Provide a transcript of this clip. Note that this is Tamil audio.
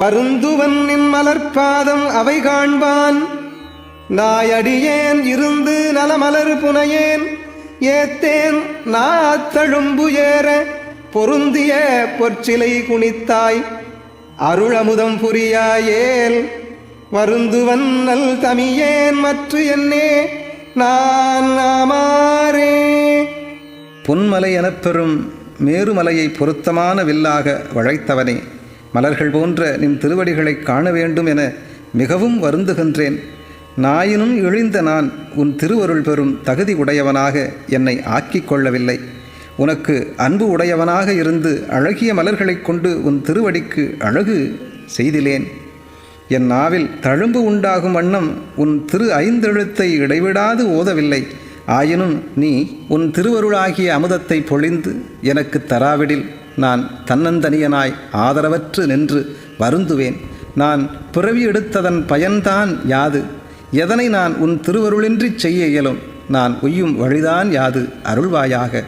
பருந்துவன் நின் மலர்பாதம் அவை காண்பான். நாயடியேன் இருந்து நலமலர் புனையேன். ஏத்தேன் நாத்தழும்பு ஏற பொருந்திய பொற்சிலை குனித்தாய். அருளமுதம் புரியாயேல் வருந்துவன் நல் தமியேன் மற்ற என்னே நான் ஆமாறே. பொன்மலை எனப்பெறும் மேருமலையை பொருத்தமான வில்லாக வளைத்தவனே மலர்கள் போன்ற நின் திருவடிகளைக் காண வேண்டும் என மிகவும் வருந்துகின்றேன். நாயினும் இழிந்த நான் உன் திருவருள் பெறும் தகுதி உடையவனாக என்னை ஆக்கிக் கொள்ளவில்லை. உனக்கு அன்பு உடையவனாக இருந்து அழகிய மலர்களைக் கொண்டு உன் திருவடிக்கு அழகு செய்திலேன். என் நாவில் தழும்பு உண்டாகும் வண்ணம் உன் திரு ஐந்தெழுத்தை இடைவிடாது ஓதவில்லை. ஆயினும் நீ உன் திருவருளாகிய அமுதத்தை பொழிந்து எனக்கு தராவிடில். நான் தன்னந்தனியனாய் ஆதரவற்று நின்று வருந்துவேன். நான் பிறவி எடுத்ததன் பயன்தான் யாது? எதனை நான் உன் திருவருளின்றி செய்ய இயலும்? நான் உய்யும் வழிதான் யாது? அருள்வாயாக.